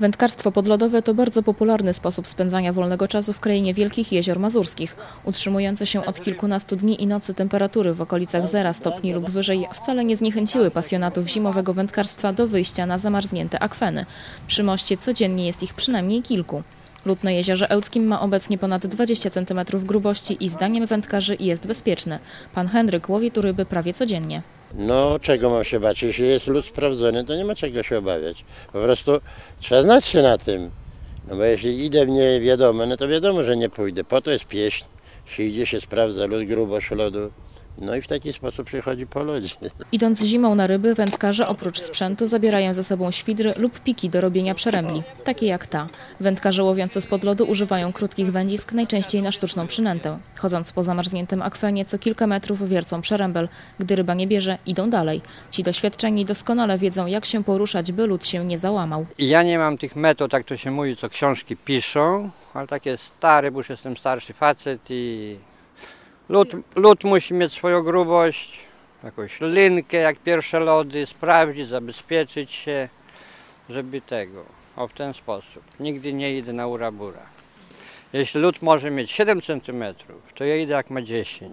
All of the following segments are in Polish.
Wędkarstwo podlodowe to bardzo popularny sposób spędzania wolnego czasu w krainie Wielkich Jezior Mazurskich. Utrzymujące się od kilkunastu dni i nocy temperatury w okolicach zera stopni lub wyżej wcale nie zniechęciły pasjonatów zimowego wędkarstwa do wyjścia na zamarznięte akweny. Przy moście codziennie jest ich przynajmniej kilku. Lód na jeziorze Ełckim ma obecnie ponad 20 cm grubości i zdaniem wędkarzy jest bezpieczny. Pan Henryk łowi tu ryby prawie codziennie. No, czego mam się bać? Jeśli jest lód sprawdzony, to nie ma czego się obawiać. Po prostu trzeba znać się na tym. No bo jeśli idę w niewiadome, no to wiadomo, że nie pójdę. Po to jest pieśń. Się idzie, się sprawdza lód, grubość lodu. No i w taki sposób przychodzi po lodzie. Idąc zimą na ryby, wędkarze oprócz sprzętu zabierają ze sobą świdry lub piki do robienia przerębli, takie jak ta. Wędkarze łowiący spod lodu używają krótkich wędzisk, najczęściej na sztuczną przynętę. Chodząc po zamarzniętym akwenie, co kilka metrów wiercą przerębel. Gdy ryba nie bierze, idą dalej. Ci doświadczeni doskonale wiedzą, jak się poruszać, by lód się nie załamał. I ja nie mam tych metod, tak to się mówi, co książki piszą, ale takie stare, bo już jestem starszy facet i lód, lód musi mieć swoją grubość, jakąś linkę jak pierwsze lody, sprawdzić, zabezpieczyć się, żeby tego, o w ten sposób. Nigdy nie idę na urabura. Jeśli lód może mieć 7 cm, to ja idę jak ma 10.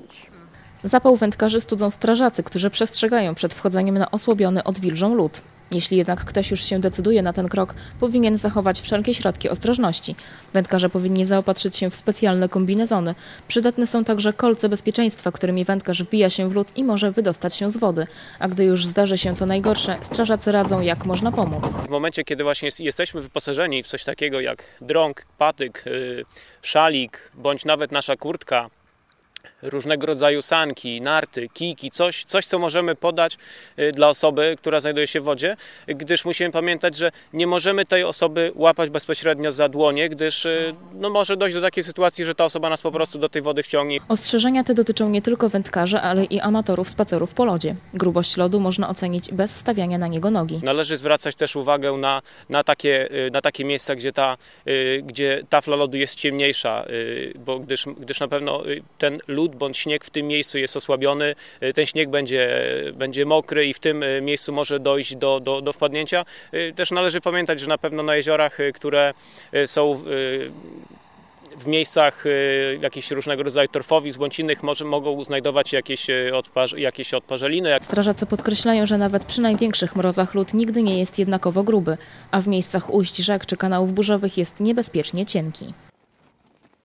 Zapał wędkarzy studzą strażacy, którzy przestrzegają przed wchodzeniem na osłabiony odwilżą lód. Jeśli jednak ktoś już się decyduje na ten krok, powinien zachować wszelkie środki ostrożności. Wędkarze powinni zaopatrzyć się w specjalne kombinezony. Przydatne są także kolce bezpieczeństwa, którymi wędkarz wbija się w lód i może wydostać się z wody. A gdy już zdarzy się to najgorsze, strażacy radzą, jak można pomóc. W momencie, kiedy właśnie jest, jesteśmy wyposażeni w coś takiego jak drąg, patyk, y, szalik, bądź nawet nasza kurtka, różnego rodzaju sanki, narty, kijki, coś, coś co możemy podać y, dla osoby, która znajduje się w wodzie, gdyż musimy pamiętać, że nie możemy tej osoby łapać bezpośrednio za dłonie, gdyż y, no, może dojść do takiej sytuacji, że ta osoba nas po prostu do tej wody wciągnie. Ostrzeżenia te dotyczą nie tylko wędkarzy, ale i amatorów spacerów po lodzie. Grubość lodu można ocenić bez stawiania na niego nogi. Należy zwracać też uwagę na, na, takie, y, na takie miejsca, gdzie ta, gdzie tafla lodu jest ciemniejsza, bo gdyż, gdyż na pewno ten lód bądź śnieg w tym miejscu jest osłabiony, y, ten śnieg będzie, będzie mokry i w tym y, miejscu może dojść do, do, do wpadnięcia. Y, Też należy pamiętać, że na pewno na jeziorach, które są w miejscach jakichś różnego rodzaju torfowisk bądź innych może, mogą znajdować jakieś, odparz, jakieś odparzeliny. Strażacy podkreślają, że nawet przy największych mrozach lód nigdy nie jest jednakowo gruby, a w miejscach ujść rzek czy kanałów burzowych jest niebezpiecznie cienki.